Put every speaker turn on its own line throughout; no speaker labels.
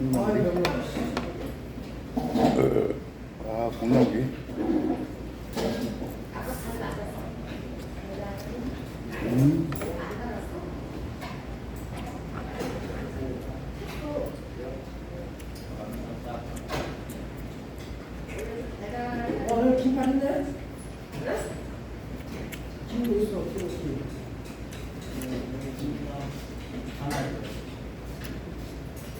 콩나물이. 아, 콩나물이. 음.
오늘 김밥인데? 김도 있어, 김도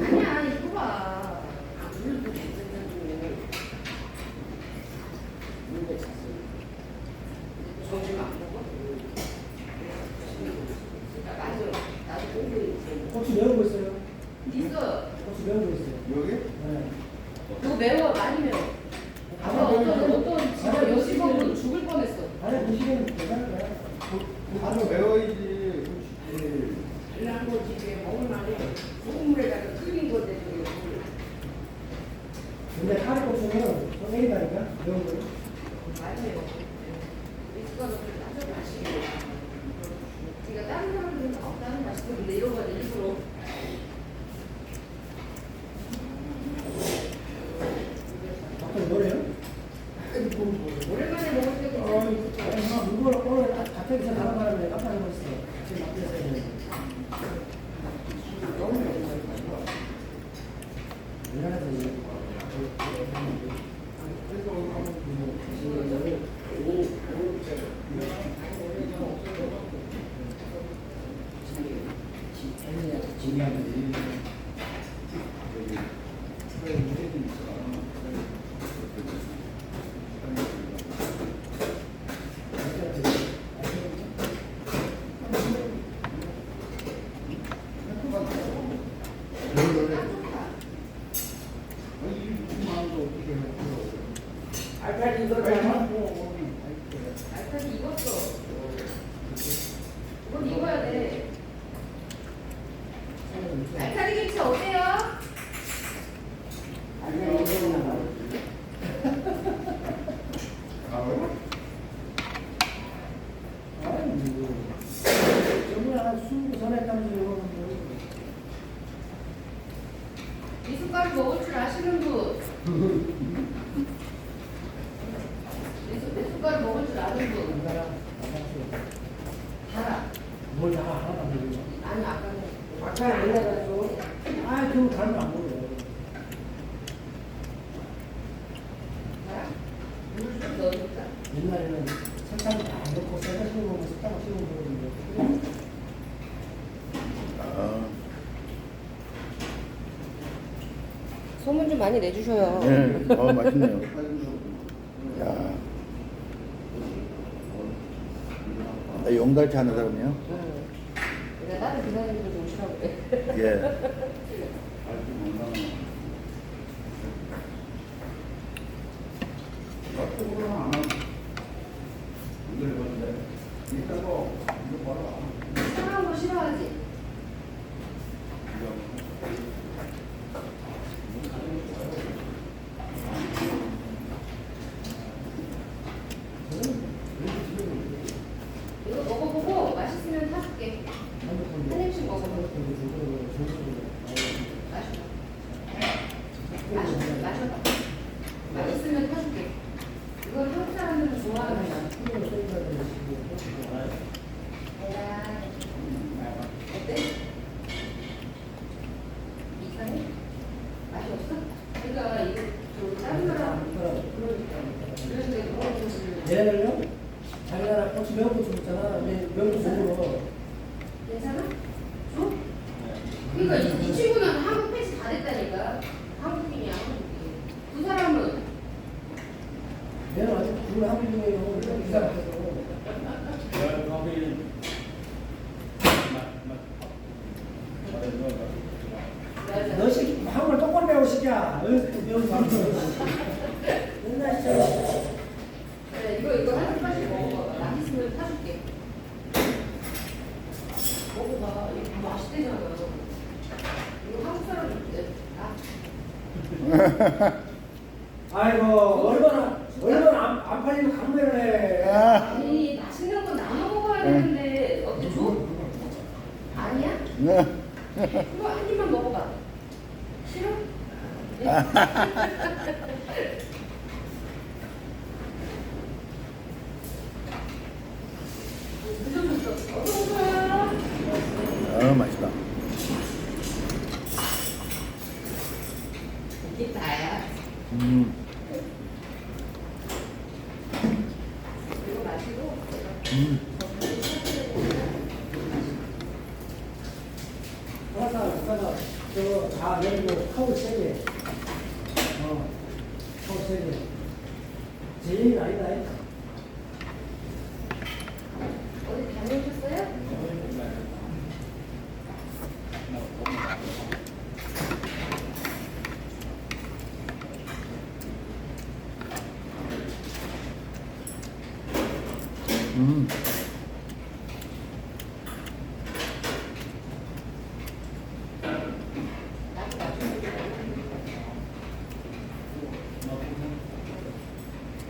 아니야 이거 봐.
고추 매운 거 있어요?
있어.
고추 매운 거 있어요.
여기?
네.
너 매워 많이 매워. 아까 어떤 어떤 집에 여직원분 죽을 뻔했어.
괜찮을 거야.
아주 매워야지.
달랑고 집에 먹을 만해 소금물에다가 끓인 건데 저기
근데 카레고추는 좀 A다니까? 매운 거.
이거는 좀 따뜻한 맛이고. 그러니까 다른 사람들은 없다는 맛이고 근데 이런 거는 일부러
어떤 노래요?
오랜만에 먹을 때도
어, 아니, 이거 오늘 갑자기 나간 바람에 깜짝 놀랐어. 지금 앞에서 있는. 우리나라에서 이제
알파리 이거 다
알까지 익었어. 이건 익어야 돼. 알칼리 김치 어때요?
저번에 한술 전에 했다면서 이거는
미숫가루 먹을 줄 아시는 분. 미숫, 미숫가루 먹을 줄 아는 분. 달아.
뭘다안 되고.
아니, 아까는.
아까 안 나가서
아, 그거 가면 안 먹어요.
달아? 물좀 넣어줄까?
옛날에는 설탕 다 넣고 씹어 먹고 설탕 씹어 먹었는데
소문 좀 많이 내주셔요.
네. 어, 맛있네요. 야. 나 용달치 하는 사람이요?
응. 내가 다른 기사님들도 오시라고 그래.
예.
상한 거 싫어하지? 이거 먹어보고 맛있으면 사줄게. 한 입씩 먹어보고. 마셔. 마셔. 마셔. 맛있으면 사줄게. 이건 한국 사람들은 좋아하는 거야. 어때? 이상해? 맛이 없어? 그러니까 이거 저 다른 사람 그래서 내가 물어보고
얘는요? 자기나라 고추 매운 고추 먹잖아. 근데 매운 고추 먹어.
괜찮아? 줘? 그러니까 이, 이 친구는 한국 패스 다 됐다니까 한국인이야 한국인 두 사람은
얘는 아직 있는 거예요. 기사 앞에서. 아이고 얼마나 얼마나 안,
안 팔리면 강매를 해. 아니 맛있는 건 나눠 먹어야 되는데
어때 줘?
아니야? 네. 그거 한 입만 먹어봐. 싫어? 그 정도 있어. 어느
어 맛있다.
이게 다야.
음.
이거 마시고.
음.
가자, 가자. 저, 다 내리고 카우 세 개. 어, 카우 세 개. 제 얘기가 아니다.
어디 다녀오셨어요?
음.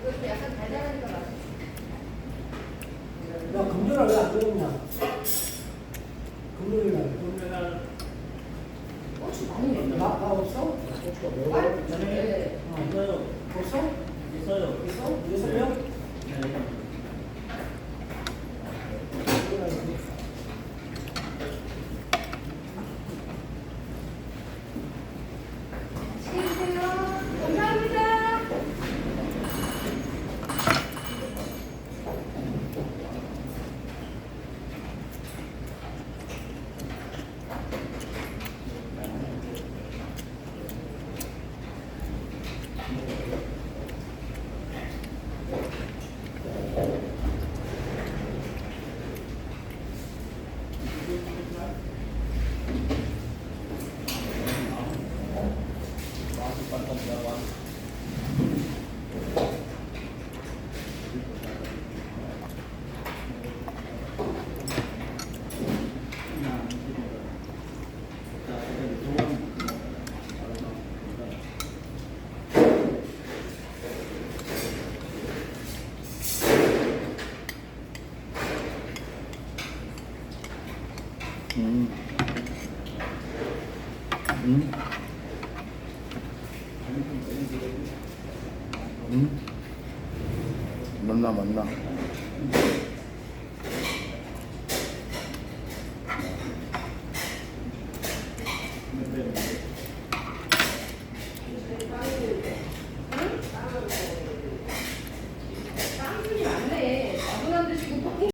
이것도 약간 달달하니까 맛있어.
야, 금전을 왜안 들었냐? 금요일 날.
고추 많이.
나, 나 없어?
빨리
저녁에?
네.
어, 있어요. 없어? 있어요. 있어? 여섯 명?
맛
음. 음. 음. 맞나 맞나.